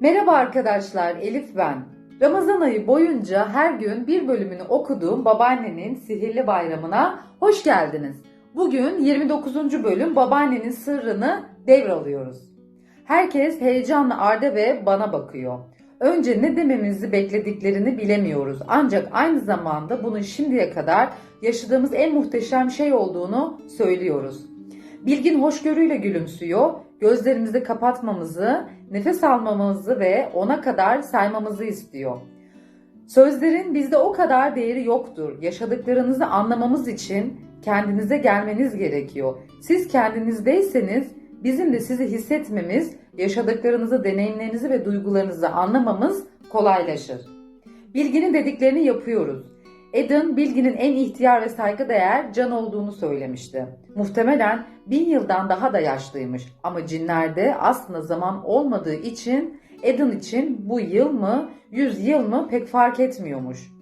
Merhaba arkadaşlar, Elif ben. Ramazan ayı boyunca her gün bir bölümünü okuduğum babaannenin sihirli bayramına hoş geldiniz. Bugün 29. bölüm babaannenin sırrını devralıyoruz. Herkes heyecanla Arda ve bana bakıyor. Önce ne dememizi beklediklerini bilemiyoruz. Ancak aynı zamanda bunun şimdiye kadar yaşadığımız en muhteşem şey olduğunu söylüyoruz. Bilgin hoşgörüyle gülümsüyor, gözlerimizi kapatmamızı, nefes almamızı ve ona kadar saymamızı istiyor. Sözlerin bizde o kadar değeri yoktur. Yaşadıklarınızı anlamamız için kendinize gelmeniz gerekiyor. Siz kendinizdeyseniz bizim de sizi hissetmemiz, yaşadıklarınızı, deneyimlerinizi ve duygularınızı anlamamız kolaylaşır. Bilginin dediklerini yapıyoruz. Eden bilginin en ihtiyar ve saygıdeğer can olduğunu söylemişti. Muhtemelen bin yıldan daha da yaşlıymış ama cinlerde aslında zaman olmadığı için Eden için bu yıl mı yüz yıl mı pek fark etmiyormuş.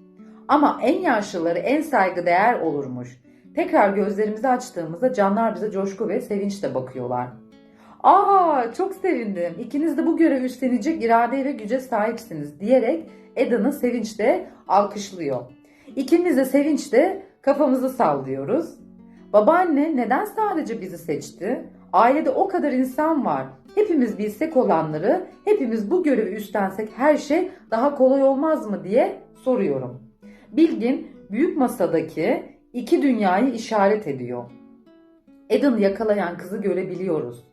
Ama en yaşlıları en saygıdeğer olurmuş. Tekrar gözlerimizi açtığımızda canlar bize coşku ve sevinçle bakıyorlar. Aa çok sevindim. İkiniz de bu görevi üstlenecek iradeye ve güce sahipsiniz diyerek Edan'ı sevinçle alkışlıyor. İkimiz de sevinçle kafamızı sallıyoruz. Babaanne neden sadece bizi seçti? Ailede o kadar insan var. Hepimiz bilsek olanları, hepimiz bu görevi üstlensek her şey daha kolay olmaz mı diye soruyorum. Bilgin büyük masadaki iki dünyayı işaret ediyor. Edan'ı yakalayan kızı görebiliyoruz.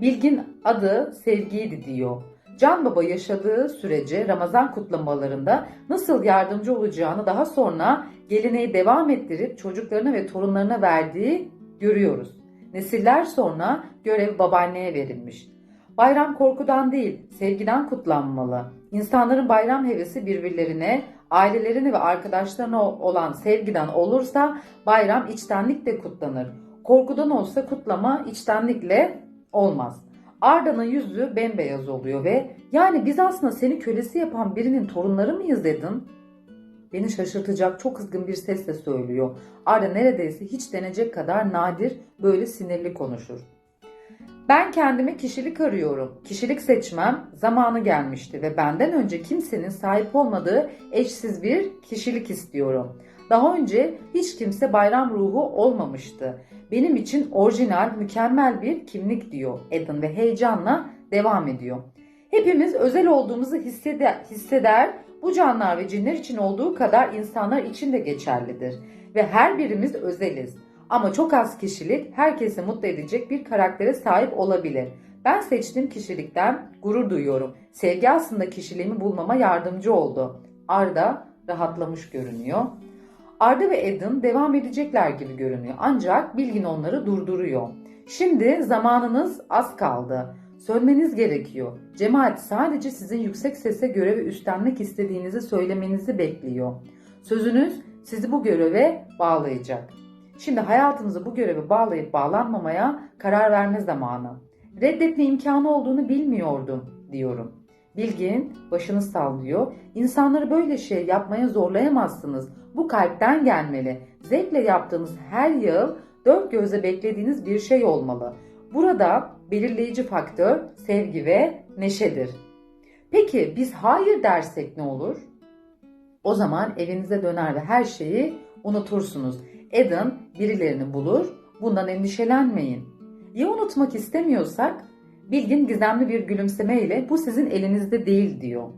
Bilgin adı sevgiydi diyor. Can Baba yaşadığı sürece Ramazan kutlamalarında nasıl yardımcı olacağını daha sonra geleneği devam ettirip çocuklarına ve torunlarına verdiği görüyoruz. Nesiller sonra görev babaanneye verilmiş. Bayram korkudan değil, sevgiden kutlanmalı. İnsanların bayram hevesi birbirlerine, ailelerine ve arkadaşlarına olan sevgiden olursa bayram içtenlikle kutlanır. Korkudan olsa kutlama içtenlikle olmaz. Arda'nın yüzü bembeyaz oluyor ve yani biz aslında seni kölesi yapan birinin torunları mıyız dedin? Beni şaşırtacak çok kızgın bir sesle söylüyor. Arda neredeyse hiç denecek kadar nadir böyle sinirli konuşur. Ben kendime kişilik arıyorum. Kişilik seçmem zamanı gelmişti ve benden önce kimsenin sahip olmadığı eşsiz bir kişilik istiyorum. Daha önce hiç kimse bayram ruhu olmamıştı. Benim için orijinal, mükemmel bir kimlik diyor Eden ve heyecanla devam ediyor. Hepimiz özel olduğumuzu hisseder, hisseder bu canlılar ve cinler için olduğu kadar insanlar için de geçerlidir. Ve her birimiz özeliz. Ama çok az kişilik herkesi mutlu edecek bir karaktere sahip olabilir. Ben seçtiğim kişilikten gurur duyuyorum. Sevgi aslında kişiliğimi bulmama yardımcı oldu. Arda rahatlamış görünüyor. Arda ve Eden devam edecekler gibi görünüyor. Ancak Bilgin onları durduruyor. Şimdi zamanınız az kaldı. Sönmeniz gerekiyor. Cemaat sadece sizin yüksek sese görevi üstlenmek istediğinizi söylemenizi bekliyor. Sözünüz sizi bu göreve bağlayacak. Şimdi hayatımızı bu göreve bağlayıp bağlanmamaya karar verme zamanı. Reddetme imkanı olduğunu bilmiyordum diyorum. Bilgin başını sallıyor. İnsanları böyle şey yapmaya zorlayamazsınız. Bu kalpten gelmeli. Zevkle yaptığınız her yıl dört gözle beklediğiniz bir şey olmalı. Burada belirleyici faktör sevgi ve neşedir. Peki biz hayır dersek ne olur? O zaman evinize döner ve her şeyi unutursunuz. Eden birilerini bulur. Bundan endişelenmeyin. Ya unutmak istemiyorsak? Bilgin gizemli bir gülümsemeyle bu sizin elinizde değil diyor.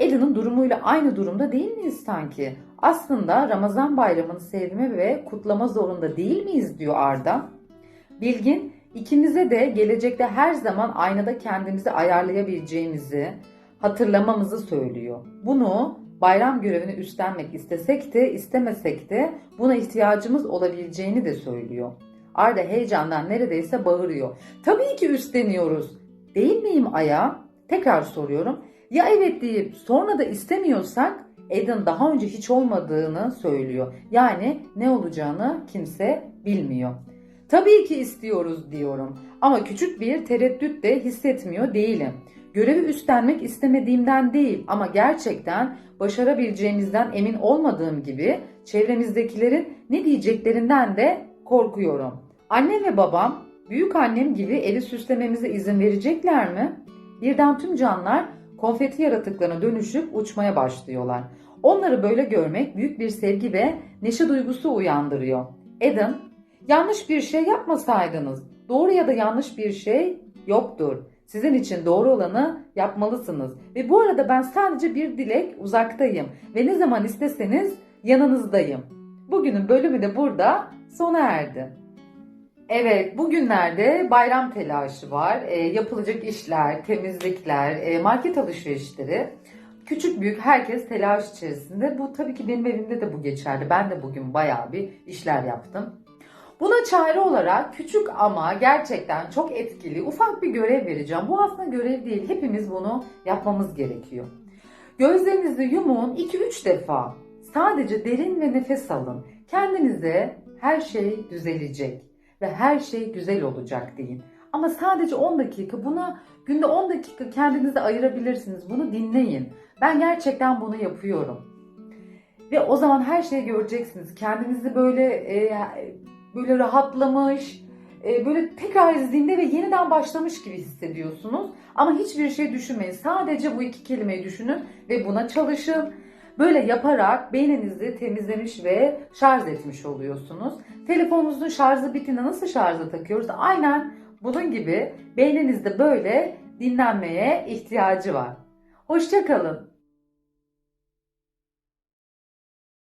Eden'ın durumuyla aynı durumda değil miyiz sanki? Aslında Ramazan bayramını sevme ve kutlama zorunda değil miyiz diyor Arda. Bilgin ikimize de gelecekte her zaman aynada kendimizi ayarlayabileceğimizi hatırlamamızı söylüyor. Bunu bayram görevini üstlenmek istesek de istemesek de buna ihtiyacımız olabileceğini de söylüyor. Arda heyecandan neredeyse bağırıyor. Tabii ki üstleniyoruz. Değil miyim Aya? Tekrar soruyorum. Ya evet deyip sonra da istemiyorsak Eden daha önce hiç olmadığını söylüyor. Yani ne olacağını kimse bilmiyor. Tabii ki istiyoruz diyorum ama küçük bir tereddüt de hissetmiyor değilim. Görevi üstlenmek istemediğimden değil ama gerçekten başarabileceğimizden emin olmadığım gibi çevremizdekilerin ne diyeceklerinden de korkuyorum. Annem ve babam büyük annem gibi evi süslememize izin verecekler mi? birden tüm canlılar konfeti yaratıklarına dönüşüp uçmaya başlıyorlar. Onları böyle görmek büyük bir sevgi ve neşe duygusu uyandırıyor. Adam, yanlış bir şey yapmasaydınız, doğru ya da yanlış bir şey yoktur. Sizin için doğru olanı yapmalısınız. Ve bu arada ben sadece bir dilek uzaktayım ve ne zaman isteseniz yanınızdayım. Bugünün bölümü de burada sona erdi. Evet, bugünlerde bayram telaşı var. E, yapılacak işler, temizlikler, e, market alışverişleri. Küçük büyük herkes telaş içerisinde. Bu tabii ki benim evimde de bu geçerli. Ben de bugün bayağı bir işler yaptım. Buna çare olarak küçük ama gerçekten çok etkili ufak bir görev vereceğim. Bu aslında görev değil. Hepimiz bunu yapmamız gerekiyor. Gözlerinizi yumun 2-3 defa. Sadece derin ve nefes alın. Kendinize her şey düzelecek ve her şey güzel olacak deyin. Ama sadece 10 dakika buna günde 10 dakika kendinize ayırabilirsiniz. Bunu dinleyin. Ben gerçekten bunu yapıyorum. Ve o zaman her şeyi göreceksiniz. Kendinizi böyle e, böyle rahatlamış, e, böyle tekrar zinde ve yeniden başlamış gibi hissediyorsunuz. Ama hiçbir şey düşünmeyin. Sadece bu iki kelimeyi düşünün ve buna çalışın. Böyle yaparak beyninizi temizlemiş ve şarj etmiş oluyorsunuz. Telefonunuzun şarjı bittiğinde nasıl şarja takıyoruz? Aynen bunun gibi beyninizde böyle dinlenmeye ihtiyacı var. Hoşçakalın.